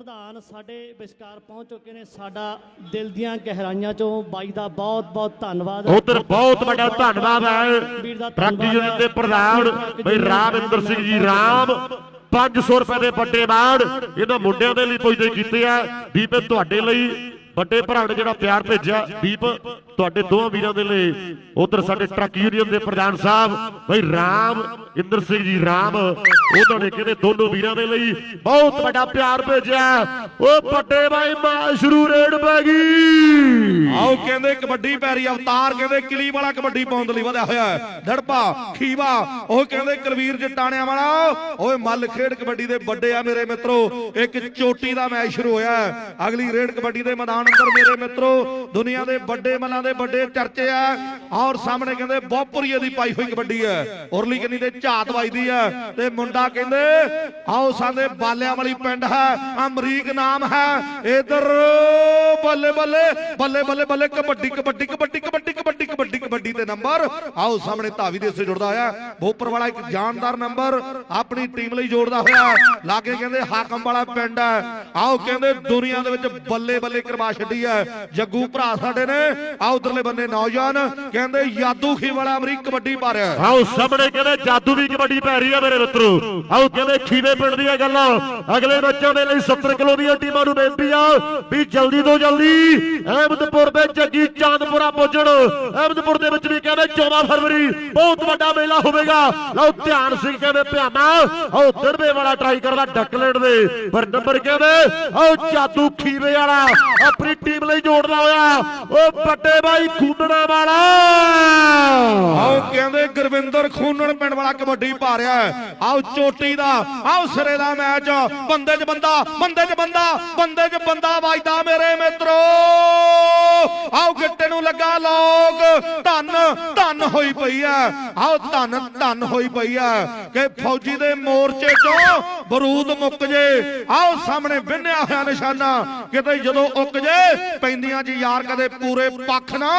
ਪ੍ਰਧਾਨ ਸਾਡੇ ਵਿਚਕਾਰ ਪਹੁੰਚ ਚੁੱਕੇ ਨੇ ਸਾਡਾ ਦਿਲ ਦੀਆਂ ਗਹਿਰਾਈਆਂ ਚੋਂ ਬਾਈ ਦਾ ਬਹੁਤ ਬਹੁਤ ਧੰਨਵਾਦ। ਉਧਰ ਬਹੁਤ ਵੱਡਾ ਧੰਨਵਾਦ। ਹੈ। ਟਰੱਕ ਯੂਨੀਅਨ ਦੇ। ਪ੍ਰਧਾਨ ਬਈ ਰਾਮਿੰਦਰ ਸਿੰਘ ਜੀ ਰਾਮ 500 ਰੁਪਏ ਦੇ ਵੱਡੇ ਮਾਣ ਇਹਨਾਂ ਮੁੰਡਿਆਂ ਦੇ ਲਈ ਪੁੱਜਦੇ ਕੀਤੇ ਆ। ਇਹ ਤੁਹਾਡੇ ਲਈ ਵੱਡੇ ਭਰਾ ਨੇ ਜਿਹੜਾ ਪਿਆਰ ਭੇਜਿਆ, ਦੀਪ, ਤੁਹਾਡੇ ਦੋਹਾਂ ਵੀਰਾਂ ਦੇ ਲਈ। ਉਧਰ ਸਾਡੇ ਟਰੱਕ ਯੂਨੀਅਨ ਦੇ ਪ੍ਰਧਾਨ ਸਾਹਿਬ, ਬਈ ਰਾਮ, ਇੰਦਰ ਸਿੰਘ ਜੀ ਰਾਮ, ਉਹਨਾਂ ਨੇ ਕਹਿੰਦੇ ਦੋਨੋਂ ਵੀਰਾਂ ਦੇ ਲਈ ਬਹੁਤ ਵੱਡਾ ਪਿਆਰ ਭੇਜਿਆ। ਉਹ ਵੱਡੇ ਬਾਈ ਮਾਸ਼ਰੂ ਰੇਡ ਪੈ ਆਓ ਕਹਿੰਦੇ ਕਬੱਡੀ ਪੈਰੀ ਅਵਤਾਰ, ਕਹਿੰਦੇ ਕਿਲੀ ਵਾਲਾ ਕਬੱਡੀ ਪਾਉਣ ਦੇ ਲਈ ਵਧਿਆ ਹੋਇਆ ਹੈ। ਧੜਪਾ ਖੀਵਾ, ਉਹ ਕਹਿੰਦੇ ਕੁਲਵੀਰ ਜਟਾਣਿਆਂ ਵਾਲਾ। ਓਏ ਮੱਲ ਖੇਡ ਕਬੱਡੀ ਦੇ ਵੱਡੇ ਆ ਮੇਰੇ ਮਿੱਤਰੋ। ਇੱਕ ਚੋਟੀ ਦਾ ਮੈਚ ਸ਼ੁਰੂ ਹੋਇਆ ਅਗਲੀ ਰੇਡ ਕਬੱਡੀ ਦੇ ਮੈਦਾਨ ਅੰਦਰ ਮੇਰੇ ਮਿੱਤਰੋ, ਦੁਨੀਆ ਦੇ ਵੱਡੇ ਮੱਲਾਂ ਦੇ ਵੱਡੇ ਚਰਚੇ ਆ ਔਰ ਸਾਹਮਣੇ ਕਹਿੰਦੇ ਬਹੁਪੁਰੀਏ ਦੀ ਪਾਈ ਹੋਈ ਕਬੱਡੀ ਹੈ। ਉਰਲੀ ਕੰਨੀ ਤੇ ਝਾਤ ਵੱਜਦੀ ਹੈ ਤੇ ਮੁੰਡਾ ਕਹਿੰਦੇ, ਆਓ ਸਾਦੇ ਬਾਲਿਆਂ ਵਾਲੀ ਪਿੰਡ ਹੈ, ਅਮਰੀਕ ਨਾਮ ਹੈ। ਇਧਰ ਬੱਲੇ ਬੱਲੇ ਬੱਲੇ ਬੱਲੇ ਬੱਲੇ, ਕਬੱਡੀ ਕਬੱਡੀ ਕਬੱਡੀ ਕਬੱਡੀ ਕਬੱਡੀ ਕਬੱਡੀ ਕਬੱਡੀ ਤੇ ਨੰਬਰ। ਆਓ ਸਾਹਮਣੇ ਧਾਵੀ ਦੇ ਸੇ ਜੁੜਦਾ ਹੋਇਆ, ਬੋਪਰ ਵਾਲਾ ਇੱਕ ਜਾਨਦਾਰ ਨੰਬਰ ਆਪਣੀ ਟੀਮ ਲਈ ਜੋੜਦਾ ਹੋਇਆ। ਲਾਗੇ ਕਹਿੰਦੇ ਹਾਕਮ ਵਾਲਾ ਪਿੰਡ ਹੈ। ਆਓ ਕਹਿੰਦੇ ਦੁਨੀਆ ਦੇ ਵਿੱਚ ਬੱਲੇ ਬੱਲੇ ਕਰਵਾ ਛੱਡੀ ਹੈ ਜੱਗੂ ਭਰਾ ਸਾਡੇ ਨੇ। ਆ ਉਧਰਲੇ ਬੰਨੇ ਨੌਜਵਾਨ ਕਹਿੰਦੇ ਯਾਦੂ ਖੀ ਵਾਲਾ ਕਬੱਡੀ ਪਾ ਰਿਹਾ। ਆਓ ਸਾਹਮਣੇ ਕਹਿੰਦੇ ਜਾਦੂ ਵੀ ਕਬੱਡੀ ਪੈ ਰਹੀ ਆ ਮੇਰੇ ਮਿੱਤਰੋ। ਆਓ ਕਹਿੰਦੇ ਖੀਵੇ ਪਿੰਡ ਦੀਆਂ ਗੱਲਾਂ। ਅਗਲੇ ਬੱਚਿਆਂ ਦੇ ਲਈ 70 ਕਿਲੋ ਦੀਆਂ ਟੀਮਾਂ ਨੂੰ ਬੇਨਤੀ ਆ ਵੀ ਜਲਦੀ ਤੋਂ ਜਲਦੀ ਅਹਿਮਦਪੁਰ ਦੇ ਜੱਗੀ ਚਾਂਦਪੁਰਾ ਪਹੁੰਚਣ ਅਹਿਮਦਪੁਰ ਦੇ ਵਿੱਚ ਵੀ ਕਹਿੰਦੇ 14 ਫਰਵਰੀ ਬਹੁਤ ਵੱਡਾ ਮੇਲਾ ਹੋਵੇਗਾ। ਲਓ ਧਿਆਨ ਸਿੰਘ ਕਹਿੰਦੇ ਭਿਆਮਾ ਆਓ ਦੜਵੇ ਵਾਲਾ ਟਰਾਈ ਕਰਦਾ ਡੱਕਲੇਟ ਦੇ। ਪਰ ਨੰਬਰ ਕਹਿੰਦੇ ਆਓ ਜਾਦੂ ਖੀਵੇ ਵਾਲਾ ਆਪਣੀ ਟੀਮ ਲਈ ਜੋੜਦਾ ਹੋਇਆ। ਉਹ ਵੱਡੇ ਬਾਈ ਖੂਨਣਾ ਵਾਲਾ। ਆਓ ਕਹਿੰਦੇ ਗੁਰਵਿੰਦਰ ਖੂਨਣ ਪਿੰਡ ਵਾਲਾ ਕਬੱਡੀ ਪਾ ਰਿਹਾ ਆਓ ਚੋਟੀ ਦਾ, ਆਓ ਸਿਰੇ ਦਾ ਮੈਚ। ਬੰਦੇ 'ਚ ਬੰਦਾ, ਬੰਦੇ 'ਚ ਬੰਦਾ, ਬੰਦੇ 'ਚ ਬੰਦਾ ਵੱਜਦਾ ਮੇਰੇ ਮਿੱਤਰੋ। ਆਓ ਗਿੱਟੇ ਨੂੰ ਲੱਗਾ ਲੋਕ। ਧੰਨ ਧੰਨ ਹੋਈ ਪਈ ਆ ਆਓ ਧੰਨ ਧੰਨ ਹੋਈ ਪਈ ਆ ਕਿ ਫੌਜੀ ਦੇ ਮੋਰਚੇ 'ਚੋਂ ਬਰੂਦ ਮੁੱਕ ਜੇ। ਆਓ ਸਾਹਮਣੇ ਵਿੰਨਿਆ ਹੋਇਆ ਨਿਸ਼ਾਨਾ। ਕਿਤੇ ਜਦੋਂ ਉੱਕ ਜੇ, ਪੈਂਦੀਆਂ ਜੀ ਯਾਰ ਕਦੇ ਪੂਰੇ ਪੱਖ ਨਾ,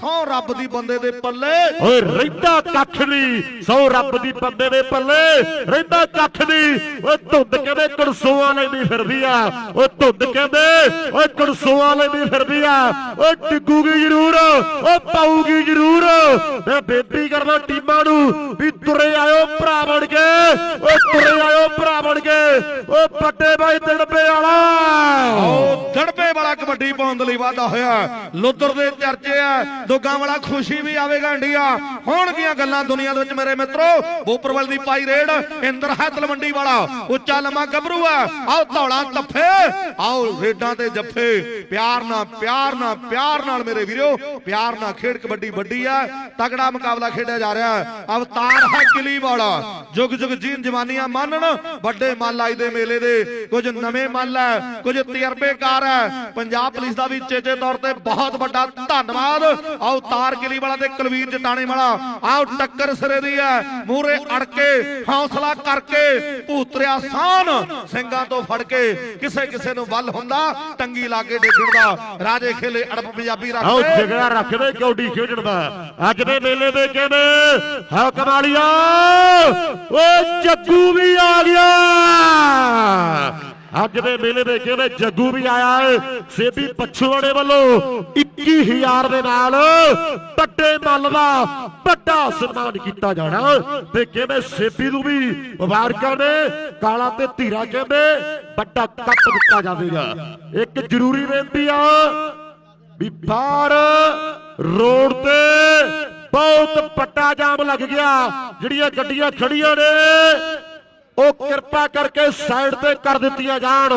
ਸੌ ਰੱਬ ਦੀ ਬੰਦੇ ਦੇ ਪੱਲੇ। ਓਏ ਰਹਿੰਦਾ ਕੱਖ ਨਹੀਂ ਸੌ ਰੱਬ ਦੀ ਬੰਦੇ ਦੇ ਪੱਲੇ। ਰਹਿੰਦਾ ਕੱਖ ਨਹੀਂ ਓਏ ਧੁੰਦ ਕਹਿੰਦੇ ਕੜਸੋਆਂ ਲੈਂਦੀ ਫਿਰਦੀ ਆ। ਓਏ ਧੁੰਦ ਕਹਿੰਦੇ, ਓਏ ਕੜਸੋਆਂ ਲੈਂਦੀ ਫਿਰਦੀ ਆ। ਓਏ ਡਿੱਗੂਗੀ ਜ਼ਰੂਰ ਓਏ ਪਾਊਗੀ ਜ਼ਰੂਰ। ਮੈਂ ਬੇਨਤੀ ਕਰਦਾ ਟੀਮਾਂ ਨੂੰ ਵੀ ਤੁਰੇ ਆਇਓ ਭਰਾ ਬਣ ਕੇ, ਓਏ ਤੁਰੇ ਆਇਓ ਭਰਾ ਬਣ ਕੇ ਓਏ ਵੱਡੇ ਬਾਈ ਦਿੜਬੇ ਵਾਲਾ। ਆਓ ਗੜਬੇ ਵਾਲਾ ਕਬੱਡੀ ਪਾਉਣ ਦੇ ਲਈ ਵਾਧਾ ਹੋਇਆ। ਲੁੱਦਰ ਦੇ ਚਰਚੇ ਆ, ਦੁੱਗਾ ਵਾਲਾ ਖੁਸ਼ੀ ਵੀ ਆਵੇਗਾ ਇੰਡੀਆ। ਹੋਣਗੀਆਂ ਗੱਲਾਂ ਦੁਨੀਆ ਦੇ ਵਿੱਚ ਮੇਰੇ ਮਿੱਤਰੋ, ਬੋਪਰਵਲ ਦੀ ਪਾਈ ਰੇਡ ਇੰਦਰ ਹੈ ਤਲਵੰਡੀ ਵਾਲਾ, ਉੱਚਾ ਲੰਮਾ ਗੱਭਰੂ ਆ ਆਓ ਧੌਲਾ ਤੱਫੇ, ਆਓ ਰੇਡਾਂ ਤੇ ਜੱਫੇ। ਪਿਆਰ ਨਾਲ ਪਿਆਰ ਨਾਲ ਪਿਆਰ ਨਾਲ ਮੇਰੇ ਵੀਰੋ, ਪਿਆਰ ਨਾਲ ਖੇਡ ਕਬੱਡੀ ਵੱਡੀ ਆ ਤਗੜਾ ਮੁਕਾਬਲਾ ਖੇਡਿਆ ਜਾ ਰਿਹਾ ਅਵਤਾਰ ਹੈ ਕਿਲੀ ਵਾਲਾ। ਜੁਗ ਜੁਗ ਜੀਨ ਜਵਾਨੀਆਂ ਮੰਨਣ, ਵੱਡੇ ਮੱਲ ਆਈ ਦੇ ਮੇਲੇ ਦੇ। ਕੁਝ ਨਵੇਂ ਮੱਲ ਹੈ, ਕੁਝ ਤਜਰਬੇਕਾਰ ਹੈ। ਪੰਜਾਬ ਪੁਲਿਸ ਦਾ ਵੀ ਚੇਚੇ ਤੌਰ ਤੇ ਬਹੁਤ ਵੱਡਾ ਧੰਨਵਾਦ। ਅਵਤਾਰ ਕਿਲੀ ਵਾਲਾ ਤੇ ਕੁਲਵੀਰ ਜਟਾਣੇ ਵਾਲਾ ਆਓ ਟੱਕਰ ਸਿਰੇ ਦੀ ਹੈ। ਮੂਰੇ ਅੜ ਕੇ ਹੌਸਲਾ ਕਰਕੇ ਭੂਤਰਿਆ ਸਾਨ ਸਿੰਘਾਂ ਤੋਂ ਫੜ ਕੇ ਕਿਸੇ ਕਿਸੇ ਨੂੰ ਵੱਲ ਹੁੰਦਾ, ਟੰਗੀ ਲਾ ਕੇ ਡੇਗਣ ਦਾ ਰਾਜੇ ਖੇਲੇ ਅੜਬ ਪੰਜਾਬੀ ਆਓ ਰੱਖਦੇ ਰੱਖਦੇ ਕੌਡੀ ਖੇਡਣ ਦਾ ਅੱਜ ਦੇ ਮੇਲੇ ਦੇ ਕਹਿੰਦੇ ਹਾਂ ਕਮਾਲੀਆ ਓਏ ਜੱਗੂ ਵੀ ਆ ਗਿਆ। ਅੱਜ ਦੇ ਮੇਲੇ ਦੇ ਕਹਿੰਦੇ ਜੱਗੂ ਵੀ ਆਇਆ ਹੈ, ਸੇਬੀ ਪਛੂਆੜੇ ਵੱਲੋਂ 21000 ਦੇ ਨਾਲ ਵੱਡੇ ਮੱਲ ਦਾ ਵੱਡਾ ਸਨਮਾਨ ਕੀਤਾ ਜਾਣਾ ਤੇ ਕਹਿੰਦੇ ਸੇਬੀ ਨੂੰ ਵੀ ਮੁਬਾਰਕਾਂ ਨੇ, ਕਾਲਾ ਤੇ ਧੀਰਾ ਕਹਿੰਦੇ ਵੱਡਾ ਕੱਪ ਦਿੱਤਾ ਜਾਵੇਗਾ। ਇੱਕ ਜ਼ਰੂਰੀ ਬੇਨਤੀ ਆ ਵੀ ਬਾਹਰ ਰੋਡ ਤੇ ਬਹੁਤ ਪੱਟਾ ਜਾਮ ਲੱਗ ਗਿਆ, ਜਿਹੜੀਆਂ ਗੱਡੀਆਂ ਖੜੀਆਂ ਨੇ ਉਹ ਕਿਰਪਾ ਕਰਕੇ ਸਾਈਡ ਤੇ ਕਰ ਦਿੱਤੀਆਂ ਜਾਣ,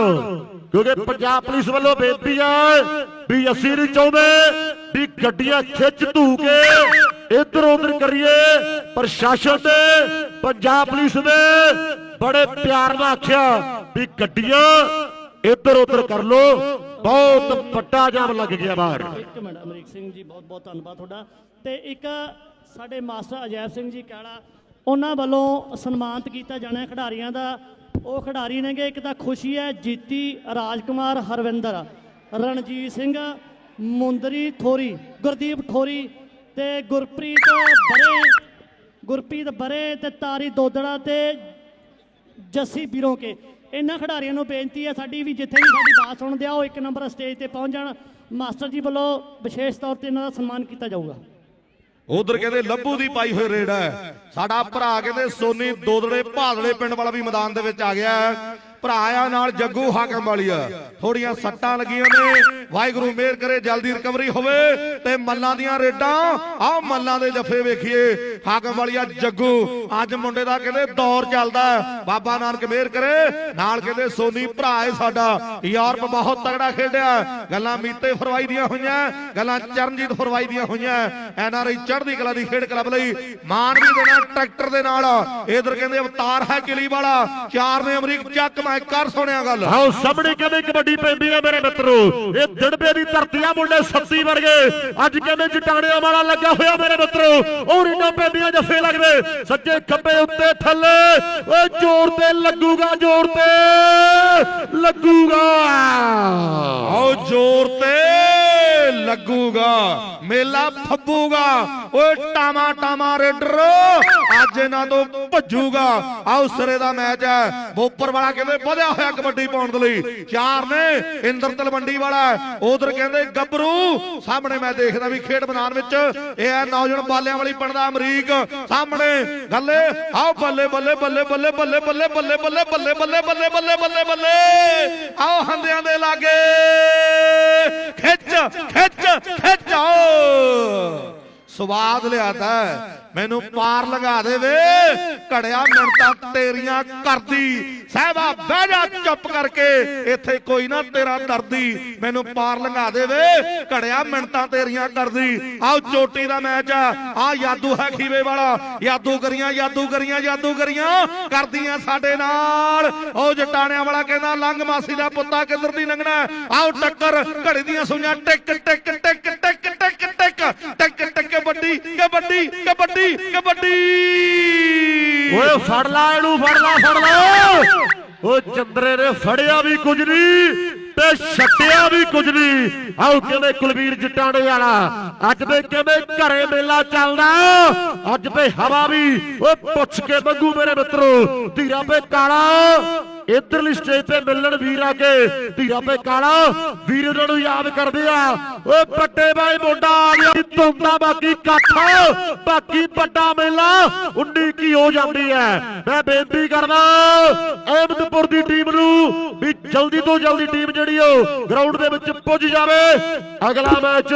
ਕਿਉਂਕਿ ਪੰਜਾਬ ਪੁਲਿਸ ਵੱਲੋਂ ਬੇਨਤੀ ਹੈ ਵੀ ਅਸੀਂ ਨਹੀਂ ਚਾਹੁੰਦੇ ਵੀ ਗੱਡੀਆਂ ਖਿੱਚ ਧੂ ਕੇ ਇੱਧਰ ਉੱਧਰ ਕਰੀਏ। ਪ੍ਰਸ਼ਾਸਨ ਨੇ, ਪੰਜਾਬ ਪੁਲਿਸ ਨੇ ਬੜੇ ਪਿਆਰ ਨਾਲ ਆਖਿਆ ਵੀ ਗੱਡੀਆਂ ਇੱਧਰ ਉੱਧਰ ਕਰ ਲੋ ਬਹੁਤ ਵੱਡਾ ਜਾਮ ਲੱਗ ਗਿਆ ਬਾਹਰ। ਇੱਕ ਮਿੰਟ, ਅਮਰੀਕ ਸਿੰਘ ਜੀ ਬਹੁਤ ਬਹੁਤ ਧੰਨਵਾਦ ਤੁਹਾਡਾ। ਤੇ ਇੱਕ ਸਾਡੇ ਮਾਸਟਰ ਅਜੈਬ ਸਿੰਘ ਜੀ ਕਾਲਾ ਉਹਨਾਂ ਵੱਲੋਂ ਸਨਮਾਨਿਤ ਕੀਤਾ ਜਾਣਾ ਹੈ ਖਿਡਾਰੀਆਂ ਦਾ। ਉਹ ਖਿਡਾਰੀ ਨੇਗੇ, ਇੱਕ ਤਾਂ ਖੁਸ਼ੀ ਹੈ, ਜੀਤੀ ਰਾਜਕੁਮਾਰ ਹਰਵਿੰਦਰ, ਰਣਜੀਤ ਸਿੰਘ, ਮੁੰਦਰੀ ਥੋਰੀ, ਗੁਰਦੀਪ ਥੋਰੀ ਤੇ ਗੁਰਪ੍ਰੀਤ ਬਰੇ। ਗੁਰਪ੍ਰੀਤ ਬਰੇ ਤੇ ਤਾਰੀ ਦੋਦੜਾ ਤੇ ਜੱਸੀ ਵੀਰੋਂ ਕੇ। ਇਹਨਾਂ ਖਿਡਾਰੀਆਂ ਨੂੰ ਬੇਨਤੀ ਹੈ ਸਾਡੀ ਵੀ ਜਿੱਥੇ ਵੀ ਸਾਡੀ ਬਾਤ ਸੁਣਦੇ ਆ, ਉਹ ਇੱਕ ਨੰਬਰ ਸਟੇਜ ਤੇ ਪਹੁੰਚ ਜਾਣ। ਮਾਸਟਰ ਜੀ ਵੱਲੋਂ ਵਿਸ਼ੇਸ਼ ਤੌਰ ਤੇ ਇਹਨਾਂ ਦਾ ਸਨਮਾਨ ਕੀਤਾ ਜਾਊਗਾ। ਉਧਰ ਕਹਿੰਦੇ ਲੱਭੂ ਦੀ ਪਾਈ ਹੋਈ ਰੇਡ ਹੈ। ਸਾਡਾ ਭਰਾ ਕਹਿੰਦੇ ਸੋਨੀ ਦੋਦੜੇ ਭਾਦੜੇ ਪਿੰਡ ਵਾਲਾ ਵੀ ਮੈਦਾਨ ਦੇ ਵਿੱਚ ਆ ਗਿਆ ਹੈ। ਭਰਾ ਨਾਲ ਜੱਗੂ ਹਾਕਮ ਵਾਲੀਆ ਥੋੜੀਆਂ ਸੱਟਾਂ ਲੱਗੀਆਂ ਨੇ। ਵਾਹਿਗੁਰੂ ਮਿਹਰ ਕਰੇ, ਜਲਦੀ ਰਿਕਵਰੀ ਹੋਵੇ। ਤੇ ਮੱਲਾਂ ਦੀਆਂ ਰੇਡਾਂ, ਆਹ ਮੱਲਾਂ ਦੇ ਜੱਫੇ ਵੇਖੀਏ। ਹਾਕਮ ਵਾਲੀਆ ਜੱਗੂ। ਅੱਜ ਮੁੰਡੇ ਦਾ ਕਹਿੰਦੇ ਦੌਰ ਚੱਲਦਾ ਬਾਬਾ ਨਾਨਕ ਮਿਹਰ ਕਰੇ। ਨਾਲ ਕਹਿੰਦੇ ਸੋਨੀ ਭਰਾ ਹੈ ਸਾਡਾ। ਯੂਰਪ ਬਹੁਤ ਤਗੜਾ ਖੇਡਿਆ। ਗੱਲਾਂ ਮੀਤੇ ਫਰਵਾਈ ਦੀਆਂ ਹੋਈਆਂ। ਗੱਲਾਂ ਚਰਨਜੀਤ ਫਰਵਾਈ ਦੀਆਂ ਹੋਈਆਂ। ਆਈ ਚੜ੍ਹਦੀ ਕਲਾ ਦੀ ਖੇਡ ਕਲੱਬ ਲਈ ਮਾਨ ਵੀ ਦੇਣਾ ਟਰੈਕਟਰ ਦੇ ਨਾਲ। ਇਧਰ ਕਹਿੰਦੇ ਅਵਤਾਰ ਹੈ ਕਿਲੀ ਵਾਲਾ। ਚਾਰ ਨੇ ਅਮਰੀਕ ਚੱਕ ਮੈਂ ਕਰ ਸੁਣਿਆ ਗੱਲ। ਆਓ ਸਾਹਮਣੇ ਕਹਿੰਦੇ ਕਬੱਡੀ ਪੈਂਦੀ ਆ ਮੇਰੇ ਮਿੱਤਰੋ। ਇਹ ਦਿੜਬੇ ਦੀ ਧਰਤੀ ਆ ਮੁੰਡੇ ਸੱਤੀ ਵਰਗੇ। ਅੱਜ ਕਹਿੰਦੇ ਜਟਾਣਿਆਂ ਵਾਲਾ ਲੱਗਾ ਹੋਇਆ ਮੇਰੇ ਮਿੱਤਰੋ। ਔਰ ਇਹਨਾਂ ਪੈਂਦੀਆਂ ਜੱਫੇ ਲੱਗਦੇ। ਸੱਜੇ ਖੱਬੇ ਉੱਤੇ ਥੱਲੇ। ਓਏ ਜ਼ੋਰ ਤੇ ਲੱਗੂਗਾ ਜ਼ੋਰ ਤੇ। ਲੱਗੂਗਾ। ਆਓ ਜ਼ੋਰ ਤੇ। ਲੱਗੂਗਾ ਮੇਲਾ ਫੱਬੂਗਾ ਓਏ ਟਾਮਾ ਟਾਮਾ ਰੇਡਰ ਅੱਜ ਇਹਨਾਂ ਤੋਂ ਭੱਜੂਗਾ ਆਓ ਸਿਰੇ ਦਾ ਮੈਚ ਹੈ ਬੋਪਰ ਵਾਲਾ ਕਹਿੰਦੇ ਵਧਿਆ ਹੋਇਆ ਕਬੱਡੀ ਪਾਉਣ ਦੇ ਲਈ ਚਾਰ ਨੇ ਇੰਦਰ ਤਲਵੰਡੀ ਵਾਲਾ ਉਧਰ ਕਹਿੰਦੇ ਗੱਭਰੂ ਸਾਹਮਣੇ ਮੈਂ ਦੇਖਦਾ ਵੀ ਖੇਡ ਮੈਦਾਨ ਵਿੱਚ ਇਹ ਹੈ ਨੌਜਵਾਨ ਬਾਲਿਆਂ ਵਾਲੀ ਪਿੰਡ ਅਮਰੀਕ ਸਾਹਮਣੇ ਗੱਲੇ ਆਓ ਬੱਲੇ ਬੱਲੇ ਬੱਲੇ ਬੱਲੇ ਬੱਲੇ ਬੱਲੇ ਬੱਲੇ ਬੱਲੇ ਬੱਲੇ ਬੱਲੇ ਬੱਲੇ ਬੱਲੇ ਬੱਲੇ ਬੱਲੇ ਆਓ ਹੰਦਿਆਂ ਦੇ ਲਾਗੇ ਸਵਾਦ ਲਿਆਦਾ ਮੈਨੂੰ ਪਾਰ ਲਗਾ ਦੇਵੇ ਘੜਿਆ ਮਿੰਟਾਂ ਤੇਰੀਆਂ ਕਰਦੀ। ਸਹਿਬਾ ਬਹਿ ਜਾ ਚੁੱਪ ਕਰਕੇ। ਇੱਥੇ ਕੋਈ ਨਾ ਤੇਰਾ ਦਰਦੀ। ਮੈਨੂੰ ਪਾਰ ਲੰਘਾ ਦੇਵੇ ਘੜਿਆ ਮਿੰਟਾਂ ਤੇਰੀਆਂ ਕਰਦੀ। ਆਓ ਚੋਟੀ ਦਾ ਮੈਚ ਆ। ਆਹ ਜਾਦੂ ਹੈ ਖੀਵੇ ਵਾਲਾ। ਜਾਦੂ ਕਰੀਆਂ ਜਾਦੂ ਕਰੀਆਂ ਜਾਦੂ ਕਰੀਆਂ। ਕਰਦੀਆਂ ਸਾਡੇ ਨਾਲ। ਉਹ ਜਟਾਣਿਆਂ ਵਾਲਾ ਕਹਿੰਦਾ ਲੰਘ ਮਾਸੀ ਦਾ ਪੁੱਤਾ ਕਿੱਧਰ ਦੀ ਲੰਘਣਾ ਆਓ ਟੱਕਰ ਘੜੀ ਦੀਆਂ ਸੁਈਆਂ ਟਿਕ ਟਿਕ ਟਿਕ ਟਿਕ ਟਿਕ ਟਿਕ ਟਿਕ। ਕਬੱਡੀ ਕਬੱਡੀ ਕਬੱਡੀ ਕਬੱਡੀ। ਓਏ ਫੜ ਲਾ ਇਹਨੂੰ, ਫੜ ਲਾ ਫੜ ਲਾ। ਓ ਚੰਦਰੇ ਨੇ ਫੜਿਆ ਵੀ ਕੁਝ ਨਹੀਂ ਤੇ ਛੱਡਿਆ ਵੀ ਕੁਝ ਨਹੀਂ ਆਓ ਕਹਿੰਦੇ ਕੁਲਵੀਰ ਜਟਾਣੇ ਵਾਲਾ। ਅੱਜ ਦੇ ਕਹਿੰਦੇ ਘਰੇ ਮੇਲਾ ਚੱਲਦਾ? ਅੱਜ ਤੇ ਹਵਾ ਵੀ, ਓ ਪੁੱਛ ਕੇ ਮੰਗੂ ਮੇਰੇ ਮਿੱਤਰੋ। ਧੀਰਾ ਪੇ ਕਾਲਾ। ਇਧਰਲੀ ਸਟੇਜ ਤੇ ਮਿਲਣ ਵੀਰ ਆ ਕੇ। ਧੀਰਾ ਪੇ ਕਾਲਾ, ਵੀਰ ਉਹਨਾਂ ਨੂੰ ਯਾਦ ਕਰਦੇ ਆ। ਓਏ ਪੱਟੇ ਬਾਈ ਮੁੰਡਾ ਆ ਗਿਆ। ਧੁੰਦਾ ਬਾਕੀ ਕੱਠ ਬਾਕੀ ਵੱਡਾ ਮੇਲਾ 19 ਕੀ ਹੋ ਜਾਂਦੀ ਹੈ ਮੈਂ ਬੇਨਤੀ ਕਰਦਾ, ਅਹਿਮਦਪੁਰ ਦੀ ਟੀਮ ਨੂੰ ਵੀ ਜਲਦੀ ਤੋਂ ਜਲਦੀ ਟੀਮ ਜਿਹੜੀ ਉਹ ਗਰਾਊਂਡ ਦੇ ਵਿੱਚ ਪੁੱਜ ਜਾਵੇ। ਅਗਲਾ ਮੈਚ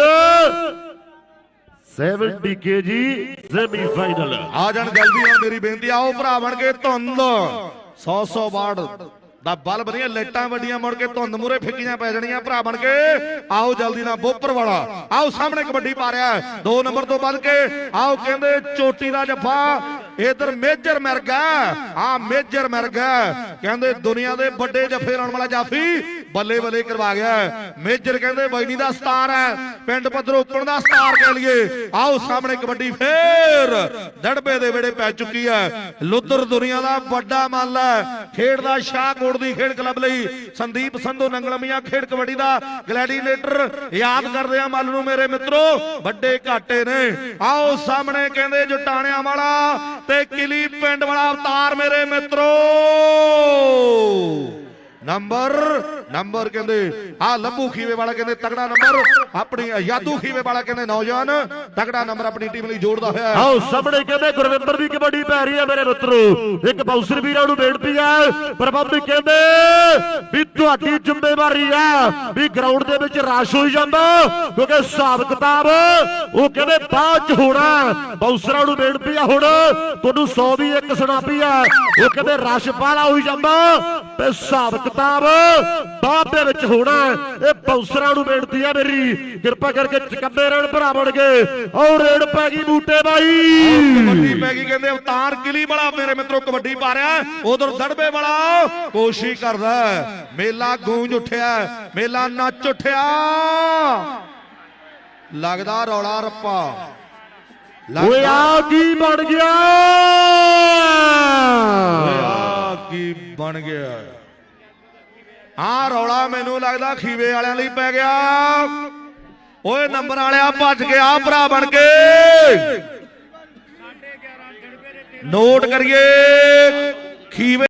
70 ਕੇਜੀ ਸੈਮੀਫਾਈਨਲ ਆ ਜਾਣ ਜਲਦੀ ਆ, ਮੇਰੀ ਬੇਨਤੀ ਆਓ ਭਰਾ ਬਣ ਕੇ ਧੁੰਦ। 100 100 ਵਾਟ ਦਾ ਬਲ ਬਣੀਆਂ ਲਾਈਟਾਂ ਵੱਡੀਆਂ ਮੁੜ ਕੇ ਧੁੰਦ ਮੂਰੇ ਫਿੱਕੀਆਂ ਪੈ ਜਾਣੀਆਂ, ਭਰਾ ਬਣ ਕੇ। ਆਓ ਜਲਦੀ ਨਾਲ ਬੋਪਰ ਵਾਲਾ, ਆਓ ਸਾਹਮਣੇ ਕਬੱਡੀ ਪਾ ਰਿਹਾ ਦੋ ਨੰਬਰ ਤੋਂ ਵੱਧ ਕੇ, ਆਓ ਕਹਿੰਦੇ ਚੋਟੀ ਦਾ ਜੱਫਾ, ਇਧਰ ਮੇਜਰ ਮਿਰਗਾ ਆ ਮੇਜਰ ਮਿਰਗਾ ਕਹਿੰਦੇ ਦੁਨੀਆ ਦੇ ਵੱਡੇ ਜੱਫੇ ਲਾਉਣ ਵਾਲਾ ਜਾਫੀ ਬੱਲੇ ਬੱਲੇ ਕਰਵਾ ਗਿਆ ਮੇਜਰ ਕਹਿੰਦੇ ਬੈਣੀ ਦਾ ਸਟਾਰ ਹੈ। ਪਿੰਡ ਪੱਧਰ ਉੱਪਰ ਦਾ ਸਟਾਰ ਕਹਿ ਲਈਏ। ਆਓ ਸਾਹਮਣੇ ਕਬੱਡੀ ਫੇਰ ਦੜਬੇ ਦੇ ਵੇੜੇ ਪੈ ਚੁੱਕੀ ਹੈ। ਲੁੱਦਰ ਦੁਨੀਆ ਦਾ ਵੱਡਾ ਮੱਲ ਹੈ। ਖੇਡ ਦਾ ਸ਼ਾਹਕੋਟ ਦੀ ਖੇਡ ਕਲੱਬ ਲਈ ਸੰਦੀਪ ਸੰਧੂ ਨੰਗਲਮੀਆਂ ਖੇਡ ਕਬੱਡੀ ਦਾ ਗਲੈਡੀਨੇਟਰ ਯਾਦ ਕਰਦੇ ਆ ਮੱਲ ਨੂੰ ਮੇਰੇ ਮਿੱਤਰੋ, ਵੱਡੇ ਘਾਟੇ ਨੇ। ਆਓ ਸਾਹਮਣੇ ਕਹਿੰਦੇ ਜਟਾਣਿਆਂ ਵਾਲਾ ਤੇ ਕਿਲੀ ਪਿੰਡ ਵਾਲਾ ਅਵਤਾਰ ਮੇਰੇ ਮਿੱਤਰੋ। ਨੰਬਰ ਨੰਬਰ ਕਹਿੰਦੇ ਆ ਲੱਭੂ ਖੀਵੇ ਵਾਲਾ ਕਹਿੰਦੇ ਤਗੜਾ ਨੰਬਰ। ਆਪਣੀ ਯਾਦੂ ਖੀਵੇ ਵਾਲਾ ਕਹਿੰਦੇ, ਨੌਜਵਾਨ ਤਗੜਾ ਨੰਬਰ ਆਪਣੀ ਟੀਮ ਲਈ ਜੋੜਦਾ ਹੋਇਆ ਆਓ ਸਾਹਮਣੇ ਕਹਿੰਦੇ, ਗੁਰਵਿੰਦਰ ਦੀ ਕਬੱਡੀ ਪੈ ਰਹੀ ਹੈ ਮੇਰੇ ਮਿੱਤਰੋ। ਇੱਕ ਬਾਉਂਸਰ ਵੀਰਾਂ ਨੂੰ ਬੇਨਤੀ ਹੈ ਪ੍ਰਬੰਧਕ ਕਹਿੰਦੇ ਵੀ ਤੁਹਾਡੀ ਜ਼ਿੰਮੇਵਾਰੀ ਹੈ ਵੀ ਗਰਾਊਂਡ ਦੇ ਵਿੱਚ ਰਸ਼ ਹੋਈ ਜਾਂਦਾ, ਕਿਉਂਕਿ ਹਿਸਾਬ ਕਿਤਾਬ, ਉਹ ਕਹਿੰਦੇ ਬਾਅਦ ਚ ਹੋਣਾ ਬਾਉਂਸਰਾਂ ਨੂੰ ਬੇਨਤੀ ਆ ਹੁਣ, ਤੁਹਾਨੂੰ 100 ਦੀ ਇੱਕ ਸੁਣਾਪੀ ਹੈ, ਉਹ ਕਹਿੰਦੇ ਰਸ਼ ਬਾਲਾ ਹੋਈ ਜਾਂਦਾ। ਤੇ ਹਿਸਾਬ ਕਿਤਾਬ ਬਾਅਦ ਦੇ ਵਿੱਚ ਹੋਣਾ ਇਹ ਬਾਉਂਸਰਾਂ ਨੂੰ ਬੇਨਤੀ ਆ ਮੇਰੀ। ਕਿਰਪਾ ਕਰਕੇ ਚਕੰਦੇ ਰਹਿਣ ਭਰਾ ਬਣ ਕੇ। ਔਰ ਰੇਡ ਪੈ ਗਈ ਬੂਟੇ ਬਾਈ। ਕਬੱਡੀ ਪੈ ਗਈ ਕਹਿੰਦੇ ਅਵਤਾਰ ਕਿਲੀ ਵਾਲਾ ਮੇਰੇ ਮਿੱਤਰੋ ਕਬੱਡੀ ਪਾ ਰਿਹਾ ਉਧਰ ਦੜਬੇ ਵਾਲਾ ਕੋਸ਼ਿਸ਼ ਕਰਦਾ। ਮੇਲਾ ਗੂੰਜ ਉੱਠਿਆ ਮੇਲਾ ਨੱਚ ਉੱਠਿਆ। ਲੱਗਦਾ ਰੌਲਾ ਰੱਪਾ। ਓਏ ਆ ਕੀ ਬਣ ਗਿਆ? ਕੀ ਬਣ ਗਿਆ। ਆ ਰੌਲਾ ਮੈਨੂੰ ਲੱਗਦਾ ਖੀਵੇ ਵਾਲਿਆਂ ਲਈ ਪੈ ਗਿਆ। ਓਏ ਨੰਬਰ ਵਾਲਿਆ ਭੱਜ ਗਿਆ ਭਰਾ ਬਣ ਕੇ। ਨੋਟ ਕਰੀਏ। ਖੀਵੇ